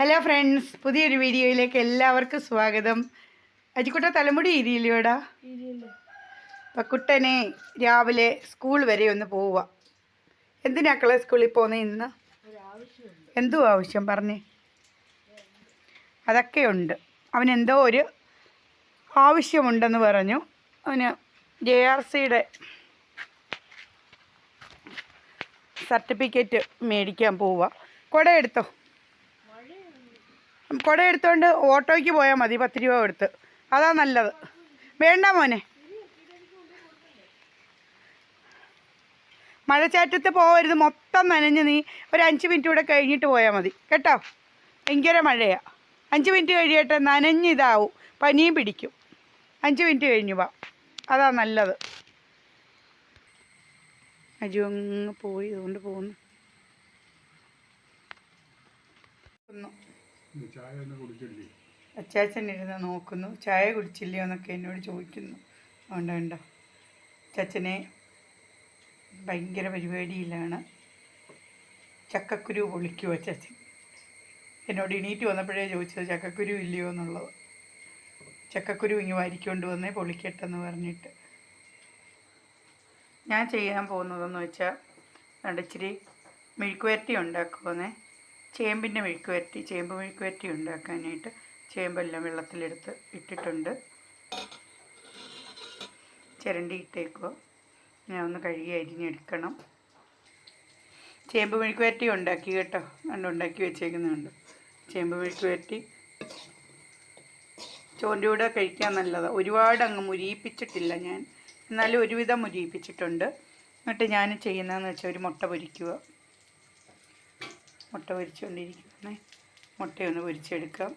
Hello friends പുതിയൊരു വീഡിയോയിലേക്ക് എല്ലാവർക്കും സ്വാഗതം. അജിക്കുട്ട തലമുടി ഇരിയില്ലോടാ? അപ്പം കുട്ടനെ രാവിലെ സ്കൂൾ വരെ ഒന്ന് പോവുക. എന്തിനാ എന്തിനാക്കളെ സ്കൂളിൽ പോകുന്നത് ഇന്ന്? എന്തോ ആവശ്യം പറഞ്ഞേ? അതൊക്കെ ഉണ്ട്. അവനെന്തോ ഒരു ആവശ്യമുണ്ടെന്ന് പറഞ്ഞു. അവന് ജെ ആർ സിയുടെ സർട്ടിഫിക്കറ്റ് മേടിക്കാൻ പോവുക. കുട എടുത്തോ കുട എടുത്തോണ്ട് ഓട്ടോയ്ക്ക് പോയാൽ മതി പത്ത് രൂപ കൊടുത്ത്. അതാ നല്ലത്. വേണ്ട മോനെ. മഴച്ചാറ്റത്ത് പോകരുത് മൊത്തം നനഞ്ഞ് നീ ഒരു അഞ്ച് മിനിറ്റ് കൂടെ കഴിഞ്ഞിട്ട് പോയാൽ മതി. കേട്ടോ? ഭയങ്കര മഴയാ. അഞ്ച് മിനിറ്റ് കഴിയട്ടെ നനഞ്ഞ് ഇതാവും പനിയും പിടിക്കും. അഞ്ച് മിനിറ്റ് കഴിഞ്ഞു വാ. അതാ നല്ലത്. അജു അങ്ങ് പോയി അതുകൊണ്ട് പോകുന്നു. അച്ചാച്ചൻ ഇരുന്ന് നോക്കുന്നു. ചായ കുടിച്ചില്ലയോ എന്നൊക്കെ എന്നോട് ചോദിക്കുന്നു. അതുകൊണ്ട് വേണ്ട അച്ചാച്ചനെ ഭയങ്കര പരിപാടിയിലാണ്. ചക്കക്കുരു പൊളിക്കുമോ അച്ചാച്ചൻ? എന്നോട് എണീറ്റ് വന്നപ്പോഴേ ചോദിച്ചത് ചക്കക്കുരു ഇല്ലയോ എന്നുള്ളത്. ചക്കക്കുരു ഇങ്ങ് വാരിക്കൊണ്ട് വന്നേ പൊളിക്കട്ടെന്ന് പറഞ്ഞിട്ട്. ഞാൻ ചെയ്യാൻ പോകുന്നതെന്ന് വെച്ചാൽ ഇച്ചിരി മെഴുക്കുവരട്ടി ഉണ്ടാക്കുമെന്നേ ചേമ്പിന്റെ മെഴുക്കുവരട്ടി ചേമ്പ് മെഴുക്കുവരട്ടി ഉണ്ടാക്കാനായിട്ട് ചേമ്പെല്ലാം വെള്ളത്തിലെടുത്ത് ഇട്ടിട്ടുണ്ട്. ചിരണ്ടി ഇട്ടേക്കുക. ഞാൻ ഒന്ന് കഴുകി അരിഞ്ഞെടുക്കണം ചേമ്പ് മെഴുക്കുവരട്ടി ഉണ്ടാക്കി കേട്ടോ. കണ്ട് ഉണ്ടാക്കി വെച്ചേക്കുന്നുണ്ട്. ചേമ്പ് മെഴുക്കുവരട്ടി. ചോറിന്റെ കൂടെ കഴിക്കാൻ നല്ലതാണ് ഒരുപാട് അങ്ങ് മുരിയിപ്പിച്ചിട്ടില്ല ഞാൻ. എന്നാലും ഒരുവിധം മുരിയിപ്പിച്ചിട്ടുണ്ട്. എന്നിട്ട് ഞാൻ ചെയ്യുന്നതെന്ന് വെച്ചാൽ ഒരു മുട്ട പൊരിക്കുക. മുട്ട പൊരിച്ചുകൊണ്ടിരിക്കുകയാണ് മുട്ടയൊന്ന് പൊരിച്ചെടുക്കാം.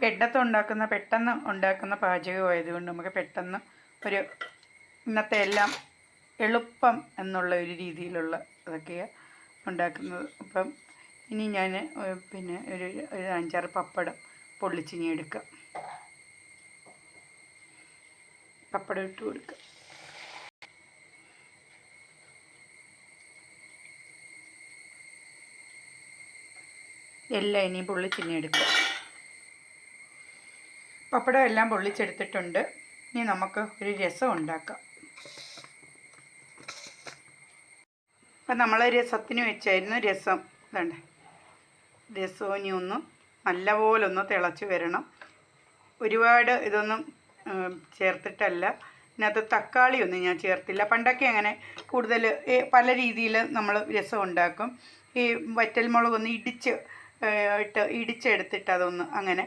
പെട്ടത്ത് ഉണ്ടാക്കുന്ന പെട്ടെന്ന് ഉണ്ടാക്കുന്ന പാചകമായതുകൊണ്ട് നമുക്ക് പെട്ടെന്ന് ഒരു ഇന്നത്തെ എല്ലാം എളുപ്പം എന്നുള്ള ഒരു രീതിയിലുള്ള ഇതൊക്കെയാണ് ഉണ്ടാക്കുന്നത്. അപ്പം ഇനി ഞാൻ പിന്നെ ഒരു ഒരു അഞ്ചാറ് പപ്പടം പൊള്ളിച്ചിങ്ങി എടുക്കാം. പപ്പടം ഇട്ട് കൊടുക്കുക. എല്ലാം ഇനി പൊള്ളിച്ചിങ്ങി എടുക്കുക. പപ്പടം എല്ലാം പൊള്ളിച്ചെടുത്തിട്ടുണ്ട്. ഇനി നമുക്ക് ഒരു രസം ഉണ്ടാക്കാം. അപ്പം നമ്മൾ രസത്തിന് വെച്ചായിരുന്നു രസം. ഇതണ്ട്. രസം ഇനി ഒന്ന് നല്ലപോലെ ഒന്ന് തിളച്ച് വരണം. ഒരുപാട് ഇതൊന്നും ചേർത്തിട്ടല്ല. ഇതിനകത്ത് തക്കാളി ഒന്നും ഞാൻ ചേർത്തില്ല. പണ്ടൊക്കെ അങ്ങനെ കൂടുതൽ പല രീതിയിൽ നമ്മൾ രസം ഉണ്ടാക്കും ഈ വറ്റൽമുളക് ഒന്ന് ഇടിച്ച് ഇട്ട് ഇടിച്ചെടുത്തിട്ട് അതൊന്ന് അങ്ങനെ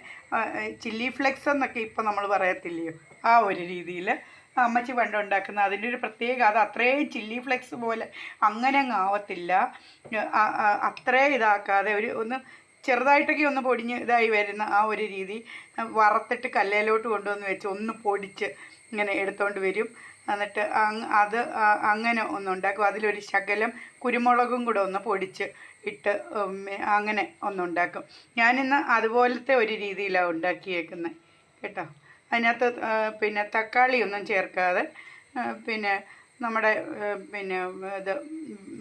ചില്ലി ഫ്ലെക്സ് എന്നൊക്കെ ഇപ്പം നമ്മൾ പറയത്തില്ലയോ? ആ ഒരു രീതിയിൽ അമ്മച്ചി പണ്ട് ഉണ്ടാക്കുന്ന അതിന്റെ ഒരു പ്രത്യേക അത് അത്രയും ചില്ലി ഫ്ലെക്സ് പോലെ അങ്ങനെ അങ്ങ് ആവത്തില്ല അത്രയും ഇതാക്കാതെ ഒരു ഒന്ന് ചെറുതായിട്ടൊക്കെ ഒന്ന് പൊടിഞ്ഞ് ഇതായി വരുന്ന ആ ഒരു രീതി. വറുത്തിട്ട് കല്ലേലോട്ട് കൊണ്ടുവന്ന് വെച്ച് ഒന്ന് പൊടിച്ച് ഇങ്ങനെ എടുത്തുകൊണ്ട് വരും. എന്നിട്ട് അത് അങ്ങനെ ഒന്ന് ഉണ്ടാക്കും. അതിലൊരു ശകലം കുരുമുളകും കൂടെ ഒന്ന് പൊടിച്ച് ഇട്ട് അങ്ങനെ ഒന്നുണ്ടാക്കും ഞാനിന്ന് അതുപോലത്തെ ഒരു രീതിയിലാണ് ഉണ്ടാക്കിയേക്കുന്നത് കേട്ടോ? അതിനകത്ത് പിന്നെ തക്കാളി ഒന്നും ചേർക്കാതെ പിന്നെ നമ്മുടെ പിന്നെ ഇത്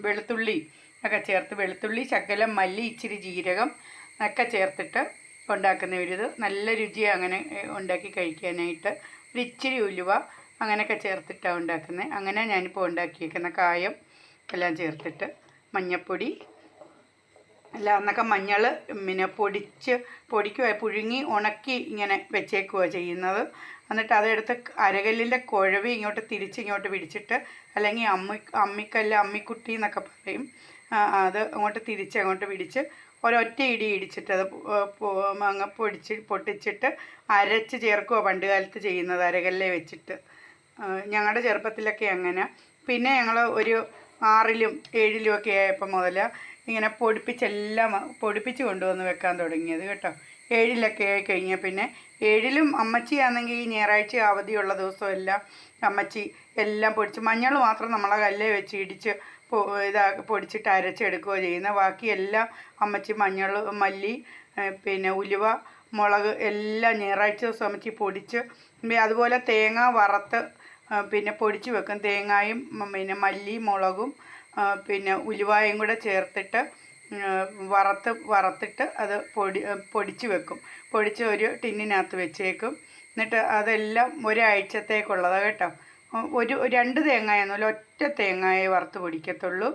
വെളുത്തുള്ളി ഒക്കെ ചേർത്ത് വെളുത്തുള്ളി ശകലം മല്ലി ഇച്ചിരി ജീരകം ഒക്കെ ചേർത്തിട്ട് ഉണ്ടാക്കുന്ന ഒരു ഇത്. നല്ല രുചിയാണ് അങ്ങനെ ഉണ്ടാക്കി കഴിക്കാനായിട്ട്. ഒരു ഇച്ചിരി ഉലുവ അങ്ങനെയൊക്കെ ചേർത്തിട്ടാണ് ഉണ്ടാക്കുന്നത് അങ്ങനെ ഞാനിപ്പോൾ ഉണ്ടാക്കിയേക്കുന്ന കായം എല്ലാം ചേർത്തിട്ട് മഞ്ഞൾപ്പൊടി അല്ല അന്നൊക്കെ മഞ്ഞൾ പിന്നെ പൊടിച്ച് പൊടിക്കുക പുഴുങ്ങി ഉണക്കി ഇങ്ങനെ വെച്ചേക്കുക ചെയ്യുന്നത്. എന്നിട്ട് അതെടുത്ത് അരകല്ലിന്റെ കുഴവി ഇങ്ങോട്ട് തിരിച്ച് ഇങ്ങോട്ട് പിടിച്ചിട്ട് അല്ലെങ്കിൽ അമ്മി അമ്മിക്കല്ല് അമ്മിക്കുട്ടി എന്നൊക്കെ പറയും. അത് അങ്ങോട്ട് തിരിച്ച് അങ്ങോട്ട് പിടിച്ച് ഒരൊറ്റ ഇടി ഇടിച്ചിട്ട് അത് മാങ്ങ പൊടിച്ച് പൊട്ടിച്ചിട്ട് അരച്ച് ചേർക്കുക പണ്ട് കാലത്ത് ചെയ്യുന്നത് അരകല്ലെ വെച്ചിട്ട്. ഞങ്ങളുടെ ചെറുപ്പത്തിലൊക്കെ അങ്ങനെ. പിന്നെ ഞങ്ങൾ ഒരു ആറിലും ഏഴിലും ഒക്കെ ആയപ്പോൾ മുതൽ ഇങ്ങനെ പൊടിപ്പിച്ചെല്ലാം പൊടിപ്പിച്ച് കൊണ്ടുവന്ന് വെക്കാൻ തുടങ്ങിയത് കേട്ടോ. ഏഴിലൊക്കെ ആയി കഴിഞ്ഞാൽ പിന്നെ ഏഴിലും അമ്മച്ചിയാണെങ്കിൽ ഈ ഞായറാഴ്ച അവധിയുള്ള ദിവസമെല്ലാം അമ്മച്ചി എല്ലാം പൊടിച്ച് മഞ്ഞൾ മാത്രം നമ്മളെ കല്ലേ വെച്ച് ഇടിച്ച് ഇതാ പൊടിച്ചിട്ട് അരച്ചെടുക്കുകയോ ചെയ്യുന്ന ബാക്കിയെല്ലാം അമ്മച്ചി മഞ്ഞൾ മല്ലി പിന്നെ ഉലുവ മുളക് എല്ലാം ഞായറാഴ്ച ദിവസം അമ്മച്ചി പൊടിച്ച് അതുപോലെ തേങ്ങ വറുത്ത് പിന്നെ പൊടിച്ച് വെക്കും. തേങ്ങായും പിന്നെ മല്ലി മുളകും പിന്നെ ഉലുവായും കൂടെ ചേർത്തിട്ട് വറുത്ത് വറുത്തിട്ട് അത് പൊടി പൊടിച്ച് വെക്കും. പൊടിച്ച് ഒരു ടിന്നിനകത്ത് വെച്ചേക്കും. എന്നിട്ട് അതെല്ലാം ഒരാഴ്ചത്തേക്കുള്ളതാണ് കേട്ടോ. ഒരു രണ്ട് തേങ്ങയൊന്നുമില്ല ഒറ്റ തേങ്ങയെ വറുത്ത് പൊടിക്കത്തുള്ളൂ.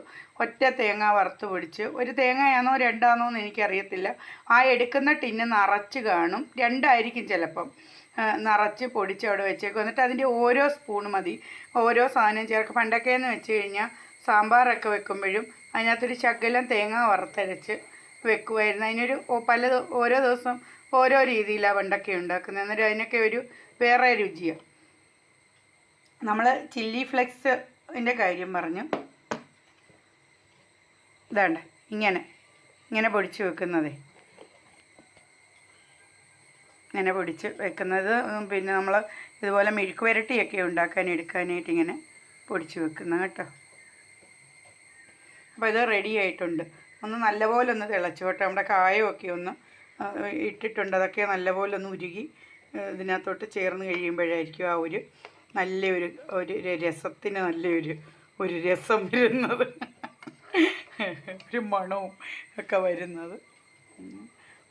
ഒറ്റ തേങ്ങ വറുത്ത് പൊടിച്ച് ഒരു തേങ്ങയാണോ രണ്ടാണോ എന്ന് എനിക്കറിയത്തില്ല. ആ എടുക്കുന്ന ടിന്ന് നിറച്ച് കാണും. രണ്ടായിരിക്കും ചിലപ്പം നിറച്ച് പൊടിച്ച് അവിടെ വെച്ചേക്കും. എന്നിട്ട് അതിന്റെ ഓരോ സ്പൂൺ മതി. ഓരോ സാധനം ചേർക്കും പണ്ടൊക്കെ എന്ന് വെച്ച് കഴിഞ്ഞാൽ സാമ്പാറൊക്കെ വെക്കുമ്പോഴും അതിനകത്തൊരു ശകലം തേങ്ങ വറുത്തരച്ച് വെക്കുമായിരുന്നു അതിനൊരു പല ഓരോ ദിവസം ഓരോ രീതിയിലാണ് പണ്ടൊക്കെ ഉണ്ടാക്കുന്നത്. എന്നിട്ട് അതിനൊക്കെ ഒരു വേറെ രുചിയാണ് നമ്മൾ ചില്ലി ഫ്ലെക്സിന്റെ കാര്യം പറഞ്ഞു. ഇതാണ്ട് ഇങ്ങനെ ഇങ്ങനെ പൊടിച്ച് വെക്കുന്നത്. ഇങ്ങനെ പൊടിച്ച് വെക്കുന്നത് പിന്നെ നമ്മൾ ഇതുപോലെ മെഴുക്ക് വരട്ടിയൊക്കെ ഉണ്ടാക്കാൻ എടുക്കാനായിട്ട് ഇങ്ങനെ പൊടിച്ച് വെക്കുന്ന കേട്ടോ. അപ്പോൾ ഇത് റെഡി ആയിട്ടുണ്ട്. ഒന്ന് നല്ലപോലെ ഒന്ന് തിളച്ചോട്ടെ നമ്മുടെ കായമൊക്കെ ഒന്ന് ഇട്ടിട്ടുണ്ട്. അതൊക്കെ നല്ലപോലെ ഒന്ന് ഉരുകി ഇതിനകത്തോട്ട് ചേർന്ന് കഴിയുമ്പോഴായിരിക്കും ആ ഒരു നല്ലൊരു ഒരു രസത്തിന് നല്ലൊരു ഒരു രസം വരുന്നത്. ഒരു മണവും ഒക്കെ വരുന്നത്.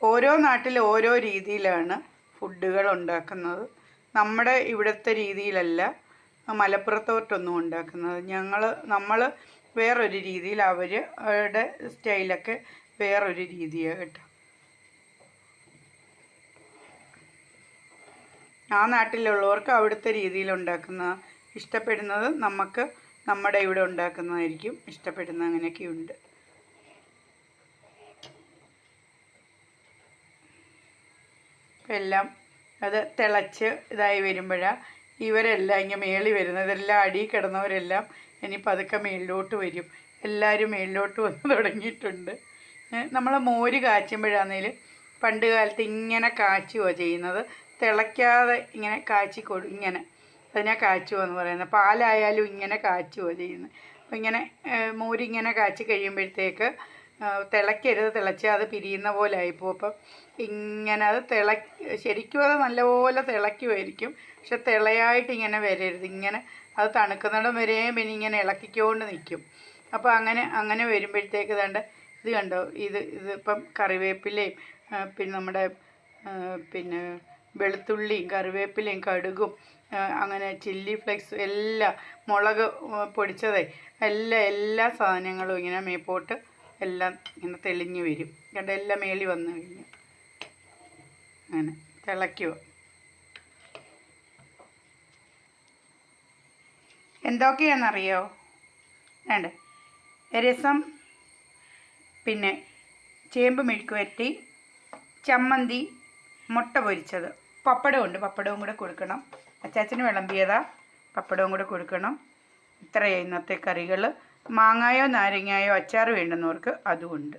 ഓരോ നാട്ടിൽ ഓരോ രീതിയിലാണ് ഫുഡുകൾ ഉണ്ടാക്കുന്നത്. നമ്മുടെ ഇവിടുത്തെ രീതിയിലല്ല മലപ്പുറത്തോട്ടൊന്നും ഉണ്ടാക്കുന്നത്. ഞങ്ങൾ നമ്മൾ വേറൊരു രീതിയിൽ അവരുടെ സ്റ്റൈലൊക്കെ വേറൊരു രീതിയാണ് കേട്ടോ. ആ നാട്ടിലുള്ളവർക്ക് അവിടുത്തെ രീതിയിൽ ഉണ്ടാക്കുന്ന ഇഷ്ടപ്പെടുന്നത് നമുക്ക് നമ്മുടെ ഇവിടെ ഉണ്ടാക്കുന്നതായിരിക്കും. ഇഷ്ടപ്പെടുന്ന അങ്ങനെയൊക്കെ ഉണ്ട്. എല്ലാം അത് തിളച്ച് ഇതായി വരുമ്പോഴാണ് ഇവരെല്ലാം ഇങ്ങനെ മേളി വരുന്നത്. ഇതെല്ലാം അടി കിടന്നവരെല്ലാം ഇനി പതുക്കെ മേളിലോട്ട് വരും. എല്ലാവരും മേളിലോട്ട് വന്ന് തുടങ്ങിയിട്ടുണ്ട്. നമ്മൾ മോര് കാച്ചുമ്പോഴാന്നേൽ പണ്ട് കാലത്ത് ഇങ്ങനെ കാച്ചുക ചെയ്യുന്നത്. തിളയ്ക്കാതെ ഇങ്ങനെ കാച്ചി കൊടു ഇങ്ങനെ. അതിനെ കാച്ചുവോ എന്ന് പറയുന്നത്. പാലായാലും ഇങ്ങനെ കാച്ചുവോ ചെയ്യുന്നത്. അപ്പം ഇങ്ങനെ മോരിങ്ങനെ കാച്ചി കഴിയുമ്പോഴത്തേക്ക് തിളയ്ക്കരുത്. തിളച്ച് അത് പിരിയുന്ന പോലെ ആയിപ്പോൾ അപ്പം ഇങ്ങനെ അത് തിള ശരിക്കും അത് നല്ലപോലെ തിളയ്ക്കുമായിരിക്കും പക്ഷെ തിളയായിട്ട് ഇങ്ങനെ വരരുത്. ഇങ്ങനെ അത് തണുക്കുന്നിടം വരെയും പിന്നെ ഇങ്ങനെ ഇളക്കിക്കൊണ്ട് നിൽക്കും. അപ്പോൾ അങ്ങനെ അങ്ങനെ വരുമ്പോഴത്തേക്ക് ദാണ്ട് ഇത് കണ്ടോ? ഇത് ഇതിപ്പം കറിവേപ്പിലയും പിന്നെ നമ്മുടെ പിന്നെ വെളുത്തുള്ളിയും കറിവേപ്പിലയും കടുകും അങ്ങനെ ചില്ലി ഫ്ലെക്സ് എല്ലാം മുളക് പൊടിച്ചത് എല്ലാ എല്ലാ സാധനങ്ങളും ഇങ്ങനെ മേപ്പോട്ട് എല്ലാം ഇങ്ങനെ തെളിഞ്ഞു വരും. കണ്ട എല്ലാം മേളി വന്നു കഴിഞ്ഞു. അങ്ങനെ തിളയ്ക്കുക. എന്തൊക്കെയാണെന്നറിയോ? വേണ്ട രസം പിന്നെ ചേമ്പ് മെഴുക്ക് വരട്ടി ചമ്മന്തി മുട്ട പൊരിച്ചത്. പപ്പടമുണ്ട് പപ്പടവും കൂടെ കൊടുക്കണം. അച്ചാച്ചന് വിളമ്പിയതാ. പപ്പടവും കൂടെ കൊടുക്കണം. ഇത്രയാണ് ഇന്നത്തെ കറികൾ മാങ്ങായോ നാരങ്ങായോ അച്ചാർ വേണ്ടുന്നവർക്ക് അതുമുണ്ട്.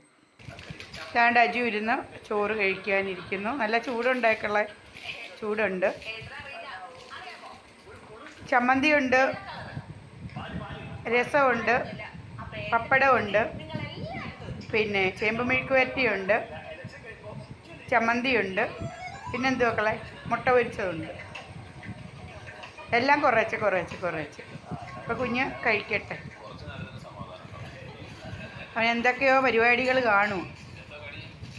താണ്ട് അജു ഇരുന്ന് ചോറ് കഴിക്കാനിരിക്കുന്നു. നല്ല ചൂടുണ്ടായിക്കുള്ള ചൂടുണ്ട്. ചമ്മന്തിയുണ്ട്. രസമുണ്ട്. പപ്പടമുണ്ട് പിന്നെ ചേമ്പ് മെഴുക്ക് വരട്ടിയുണ്ട് ചമ്മന്തിയുണ്ട്. പിന്നെന്ത് മക്കളെ? മുട്ട പൊരിച്ചതുണ്ട്. എല്ലാം കുറേശ്ശെ കുറേശ്ശെ കുറേശ്ശെ അപ്പോൾ കുഞ്ഞ് കഴിക്കട്ടെ. അവൻ എന്തൊക്കെയോ പരിപാടികൾ കാണും.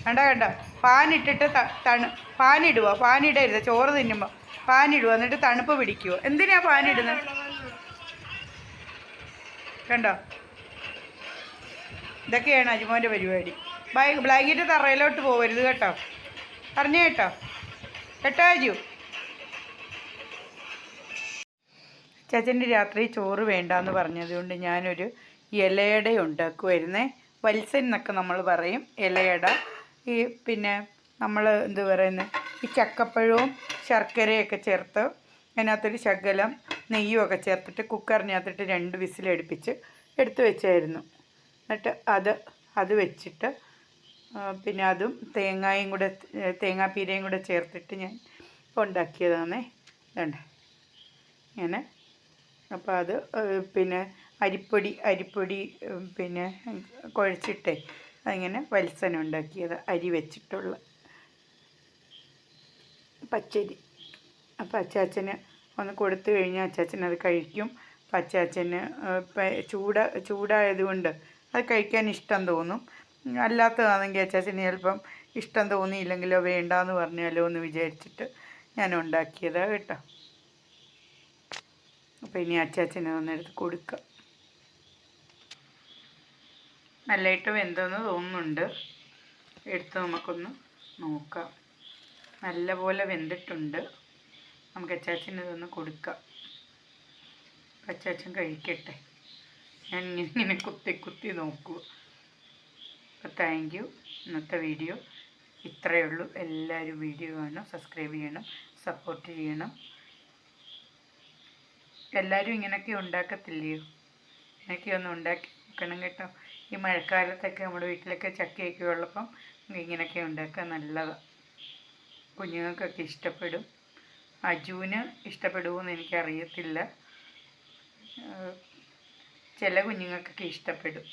കണ്ട കണ്ട? ഫാനിട്ടിട്ട് ഇട്ടിട്ട് തണു ഫാനിടുവോ ഫാനിടരുത് ചോറ് തിന്നുമ്പോൾ ഫാനിടുവോ എന്നിട്ട് തണുപ്പ് പിടിക്കുവോ? എന്തിനാ ഫാനിടുന്നത് കണ്ടോ? ഇതൊക്കെയാണ് അജിമോന്റെ പരിപാടി. ബ്ലാങ്കറ്റ് തറയിലോട്ട് പോകരുത് കേട്ടോ. പറഞ്ഞേ കേട്ടോ. കേട്ടോ അജു ചേച്ചന്റെ രാത്രി ചോറ് വേണ്ടാന്ന് പറഞ്ഞതുകൊണ്ട് ഞാനൊരു ഇലയട ഉണ്ടാക്കുമായിരുന്നേ വത്സൻ എന്നൊക്കെ നമ്മൾ പറയും ഇലയട. ഈ പിന്നെ നമ്മൾ എന്ത് പറയുന്നത് ഈ ചക്കപ്പഴവും ശർക്കരയൊക്കെ ചേർത്ത് അതിനകത്തൊരു ശകലം നെയ്യും ഒക്കെ ചേർത്തിട്ട് കുക്കറിനകത്തിട്ട് രണ്ട് വിസിലടുപ്പിച്ച് എടുത്തു വെച്ചായിരുന്നു. എന്നിട്ട് അത് അത് വെച്ചിട്ട് പിന്നെ അതും തേങ്ങായും കൂടെ തേങ്ങാപ്പീരയും കൂടെ ചേർത്തിട്ട് ഞാൻ ഉണ്ടാക്കിയതാണേ. വേണ്ട ഇങ്ങനെ. അപ്പോൾ അത് പിന്നെ അരിപ്പൊടി അരിപ്പൊടി പിന്നെ കുഴച്ചിട്ടേ അതിങ്ങനെ വത്സന ഉണ്ടാക്കിയത് അരി വെച്ചിട്ടുള്ള പച്ചരി. അപ്പോൾ അച്ചാച്ചന് ഒന്ന് കൊടുത്തു കഴിഞ്ഞാൽ അച്ചാച്ചൻ അത് കഴിക്കും. അപ്പം അച്ചാച്ചന് ചൂട ചൂടായത് ചൂടായതുകൊണ്ട് അത് കഴിക്കാൻ ഇഷ്ടം തോന്നും. അല്ലാത്തതാണെങ്കിൽ അച്ചാച്ചന് ചിലപ്പം ഇഷ്ടം തോന്നിയില്ലെങ്കിലോ വേണ്ടാന്ന് പറഞ്ഞാലോ എന്ന് വിചാരിച്ചിട്ട് ഞാൻ ഉണ്ടാക്കിയതാണ് കേട്ടോ. അപ്പോൾ ഇനി അച്ചാച്ചനെ ഒന്നെടുത്ത് കൊടുക്കാം. നല്ലതായിട്ട് വെന്തെന്ന് തോന്നുന്നുണ്ട്. എടുത്ത് നമുക്കൊന്ന് നോക്കാം. നല്ലപോലെ വെന്തിട്ടുണ്ട്. നമുക്ക് അച്ചാച്ചന് ഇതൊന്ന് കൊടുക്കാം. അച്ചാച്ചൻ കഴിക്കട്ടെ. ഞാൻ ഇങ്ങനെ കുത്തി കുത്തി നോക്കൂ അപ്പോൾ താങ്ക് യു ഇന്നത്തെ വീഡിയോ ഇത്രയേ ഉള്ളൂ. എല്ലാവരും വീഡിയോ കാണണം സബ്സ്ക്രൈബ് ചെയ്യണം സപ്പോർട്ട് ചെയ്യണം. എല്ലാവരും ഇങ്ങനെയൊക്കെ ഉണ്ടാക്കത്തില്ലയോ ഇങ്ങനെയൊക്കെ ഒന്ന് ഉണ്ടാക്കി നോക്കണം കേട്ടോ. ഈ മഴക്കാലത്തൊക്കെ നമ്മുടെ വീട്ടിലൊക്കെ ചക്കയൊക്കെ ഉള്ളപ്പം ഇങ്ങനെയൊക്കെ ഉണ്ടാക്കാൻ നല്ലതാണ് കുഞ്ഞുങ്ങൾക്കൊക്കെ ഇഷ്ടപ്പെടും. അജുവിന് ഇഷ്ടപ്പെടുമെന്ന് എനിക്കറിയത്തില്ല. ചില കുഞ്ഞുങ്ങൾക്കൊക്കെ ഇഷ്ടപ്പെടും.